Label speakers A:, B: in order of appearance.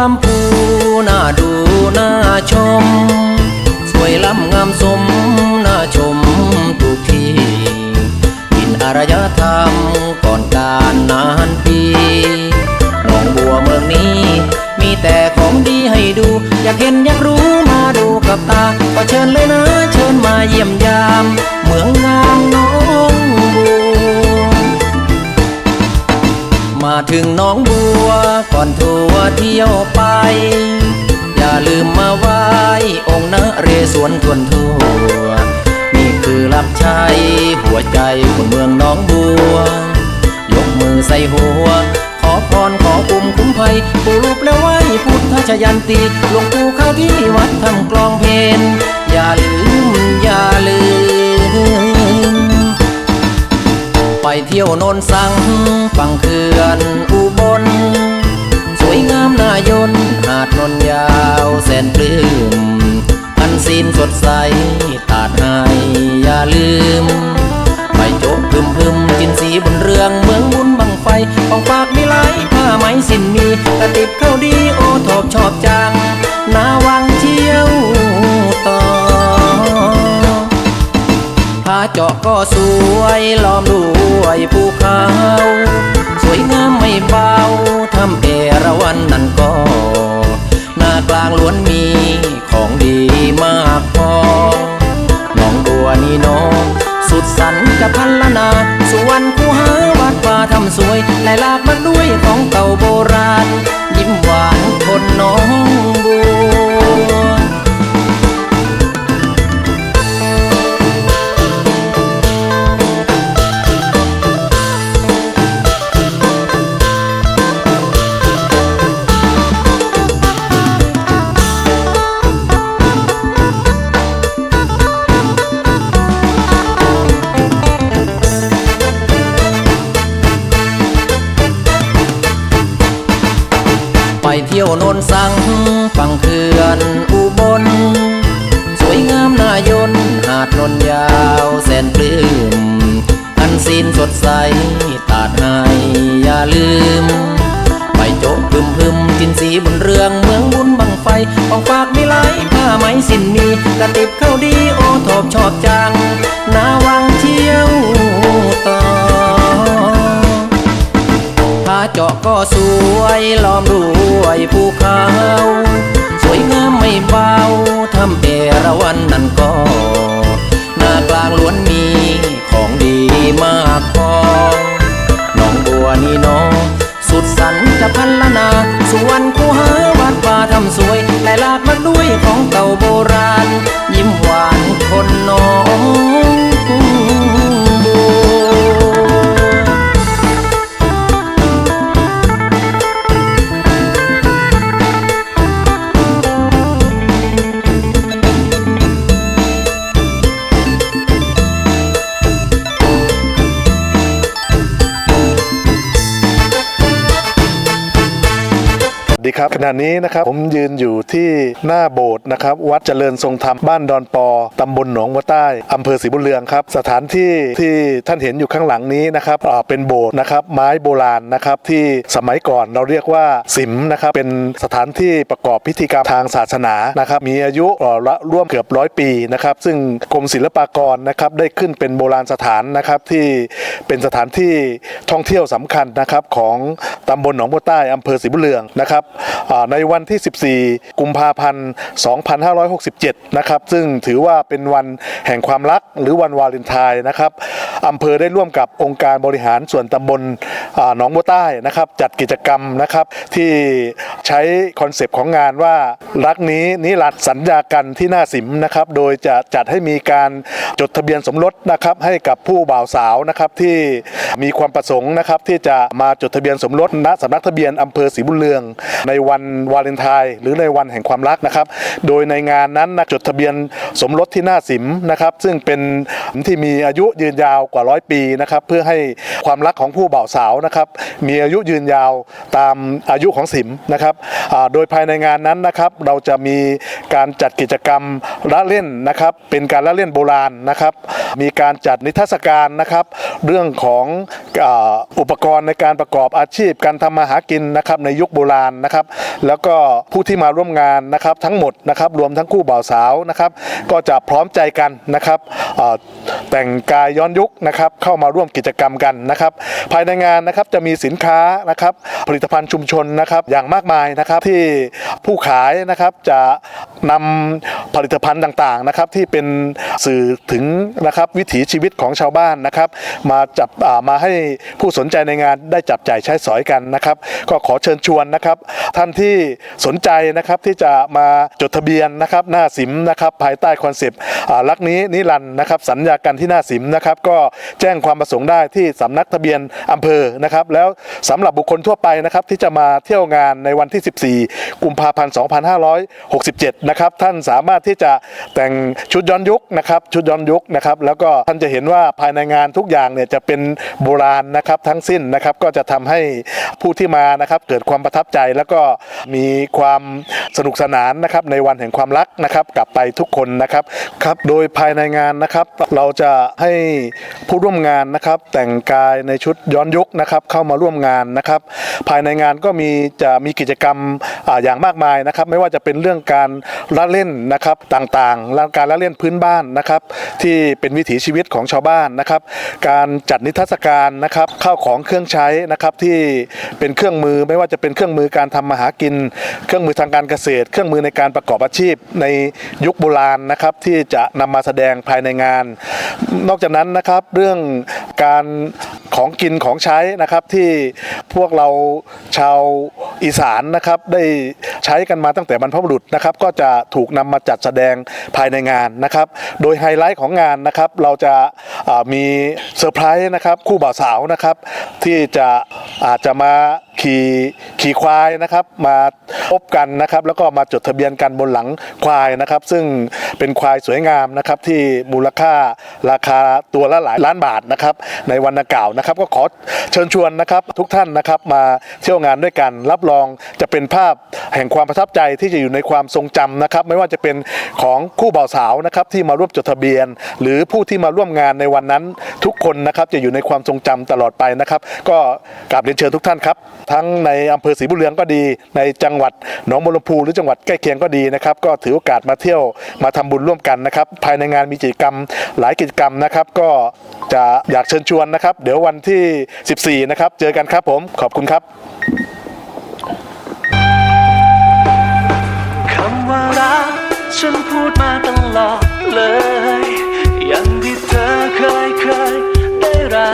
A: ลำพูน่าดูน่าชม สวยล้ำงามสมน่าชมทุกทีกินอารยธรรมก่อนการนานปีหนองบัวเมืองนี้ มีแต่ของดีให้ดู อยากเห็นอยากรู้มาดูกับตาก็เชิญเลยนะ เชิญมาเยี่ยมยาม เมืองงามน้อง ถึงน้องบัว ก่อนทัวเที่ยวไป อย่าลืมมาไหว้องค์นเรศวรทวนทั่วนี่คือรับใช้หัวใจคนเมืองน้องบัว ยกมือใส่หัว ขอพรขอปุ่มคุ้มภัยปูรูปแล้วไหว้พุทธชยันตีหลวงปู่เข้าที่วัดทำกลองเพลนอย่าลืมอย่าลืม ไปเที่ยวโนนสังฝั่งเขื่อนอุบล สวยงามนายนหาดนนยาวแสนปลื้มอันซีนสดใสตาดหายอย่าลืม ไปโจกพึมพึมกินสีบนเรืองเมืองบุญบังไฟของฝากมีหลายผ้าไหมสินมีกระติบเข้าวดีโอทอบชอบจังนาวังเที่ยวาเจาะก็สวยล้อมด้วยภูเขา สวยงามไม่เบาทำเอราวันนั่นก็หน้ากลางล้วนมีของดีมากพอหนองบัวนี่น้อง สุดสันจะพันละนา สุวรรณคูหาวัดป่าทำสวยหลายลากมาด้วยของเก่าโบราณ ฝั่งเขื่อนอุบล สวยงามนายนหาดนนยาวแสนปลื้มอันซีนสดใสตาดหายอย่าลืม ไปโจกพึมพึมกินสีบนเรืองเมืองบุญบังไฟของฝากมีหลผ้าไหมสินมีกระติบเข้าวดีโอทอบชอบจังนาวังเที่ยวต่อผาเจาะก็สวยล้อมด้วยภูเขา เบาทำเอราวันนั่นก็ หน้ากลางล้วนมีของดีมากพอ ครับ
B: ขณะนี้นะครับผมยืนอยู่ที่หน้าโบสถ์นะครับวัดเจริญทรงธรรมบ้านดอนปอตำบลหนองวัวใต้อำเภอศรีบุญเรืองครับสถานที่ที่ท่านเห็นอยู่ข้างหลังนี้นะครับเป็นโบสถ์นะครับไม้โบราณนะครับที่สมัยก่อนเราเรียกว่าสิมนะครับเป็นสถานที่ประกอบพิธีกรรมทางศาสนานะครับมีอายุละร่วมเกือบร้อยปีนะครับซึ่งกรมศิลปากรนะครับได้ขึ้นเป็นโบราณสถานนะครับที่เป็นสถานที่ท่องเที่ยวสำคัญนะครับของตำบลหนองบัวใต้อำเภอศรีบุญเรืองนะครับในวันที่ 14 กุมภาพันธ์ 2567 นะครับ ซึ่งถือว่าเป็นวันแห่งความรักหรือวันวาเลนไทน์นะครับอำเภอได้ร่วมกับองค์การบริหารส่วนตำบลหนองบัวใต้นะครับ จัดกิจกรรมนะครับที่ใช้คอนเซปต์ของงานว่ารักนี้นิรันดร์สัญญากันที่หน้าสิมนะครับ โดยจะจัดให้มีการจดทะเบียนสมรสนะครับให้กับผู้บ่าวสาวนะครับที่มีความประสงค์นะครับที่จะมาจดทะเบียนสมรสณสำนักทะเบียนอำเภอศรีบุญเรืองในวันวาเลนไทน์หรือในวันแห่งความรักนะครับ โดยในงานนั้นนะจดทะเบียนสมรสที่หน้าสิมนะครับ ซึ่งเป็นที่มีอายุยืนยาวกว่าร้อยปีนะครับเพื่อให้ความรักของผู้บ่าวสาวนะครับ มีอายุยืนยาวตามอายุของสิมนะครับโดยภายในงานนั้นนะครับเราจะมีการจัดกิจกรรมละเล่นนะครับ เป็นการละเล่นโบราณนะครับมีการจัดนิทรรศการนะครับ เรื่องของอ,อุปกรณ์ในการประกอบอาชีพ การทำมาหากินนะครับในยุคโบราณนะครับ แล้วก็ผู้ที่มาร่วมงานนะครับทั้งหมดนะครับรวมทั้งคู่บ่าวสาวนะครับก็จะพร้อมใจกันนะครับแต่งกายย้อนยุคนะครับเข้ามาร่วมกิจกรรมกันนะครับภายในงานนะครับจะมีสินค้านะครับผลิตภัณฑ์ชุมชนนะครับอย่างมากมายนะครับที่ผู้ขายนะครับจะนำผลิตภัณฑ์ต่างๆนะครับที่เป็นสื่อถึงนะครับวิถีชีวิตของชาวบ้านนะครับ มาจับมาให้ผู้สนใจในงานได้จับจ่ายใช้สอยกันนะครับ ก็ขอเชิญชวนนะครับ ท่านที่สนใจนะครับที่จะมาจดทะเบียนนะครับหน้าสิมนะครับภายใต้คอนเซปต์อ่ารักนี้นิรันด์นะครับสัญญากันที่หน้าสิมนะครับ ก็แจ้งความประสงค์ได้ที่สำนักทะเบียนอำเภอนะครับ แล้วสำหรับบุคคลทั่วไปนะครับที่จะมาเที่ยวงานในวันที่ 14 กุมภาพันธ์ 2567 นะครับท่านสามารถที่จะแต่งชุดย้อนยุคนะครับชุดย้อนยุคนะครับแล้วก็ท่านจะเห็นว่าภายในงานทุกอย่างเนี่ยจะเป็นโบราณนะครับทั้งสิ้นนะครับก็จะทำให้ผู้ที่มานะครับเกิดความประทับใจแล้วก็มีความสนุกสนานนะครับในวันแห่งความรักนะครับกลับไปทุกคนนะครับครับโดยภายในงานนะครับเราจะให้ผู้ร่วมงานนะครับแต่งกายในชุดย้อนยุคนะครับเข้ามาร่วมงานนะครับภายในงานก็มีจะมีกิจกรรมอาอย่างมากมายนะครับไม่ว่าจะเป็นเรื่องการละเล่นนะครับต่างๆการละเล่นพื้นบ้านนะครับที่เป็นวิิถีชีวิตของชาวบ้านนะครับ การจัดนิทรรศการนะครับข้าวของเครื่องใช้นะครับที่เป็นเครื่องมือไม่ว่าจะเป็นเครื่องมือการทำมาหากิน เครื่องมือทางการเกษตร เครื่องมือในการประกอบอาชีพในยุคโบราณนะครับที่จะนำมาแสดงภายในงาน นอกจากนั้นนะครับเรื่องการของกินของใช้นะครับที่พวกเราชาวอีสานนะครับได้ ใช้กันมาตั้งแต่บรรพบุรุษนะครับก็จะถูกนำมาจัดแสดงภายในงานนะครับ โดยไฮไลท์ของงานนะครับเราจะามีเซอร์ไพรส์นะครับคู่บ่าวสาวนะครับที่จะอาจจะมา ขี่ขี่ควายนะครับมาพบกันนะครับ แล้วก็มาจดทะเบียนกันบนหลังควายนะครับ ซึ่งเป็นควายสวยงามนะครับที่มูลค่าราคาตัวละหลายล้านบาทนะครับ ในวันดังกล่าวนะครับ ก็ขอเชิญชวนนะครับทุกท่านนะครับมาเที่ยวงานด้วยกันรับรองจะเป็นภาพแห่งความประทับใจที่จะอยู่ในความทรงจำนะครับ ไม่ว่าจะเป็นของคู่บ่าวสาวนะครับที่มาร่วมจดทะเบียน หรือผู้ที่มาร่วมงานในวันนั้น ทุกคนนะครับจะอยู่ในความทรงจำตลอดไปนะครับ ก็กราบเรียนเชิญทุกท่านครับทั้งในอำเภอศรีบุญเรืองก็ดี ในจังหวัดหนองบัวลำพูหรือจังหวัดใกล้เคียงก็ดีนะครับ ก็ถือโอกาสมาเที่ยวมาทำบุญร่วมกันนะครับ ภายในงานมีกิจกรรมหลายกิจกรรมนะครับ ก็จะอยากเชิญชวนนะครับ เดี๋ยววันที่ 14 นะครับ เจอกันครับผมขอบคุณครับ
C: คำว่ารักฉันพูดมาตลอดเลยอย่างที่เธอเคยเคยได้รั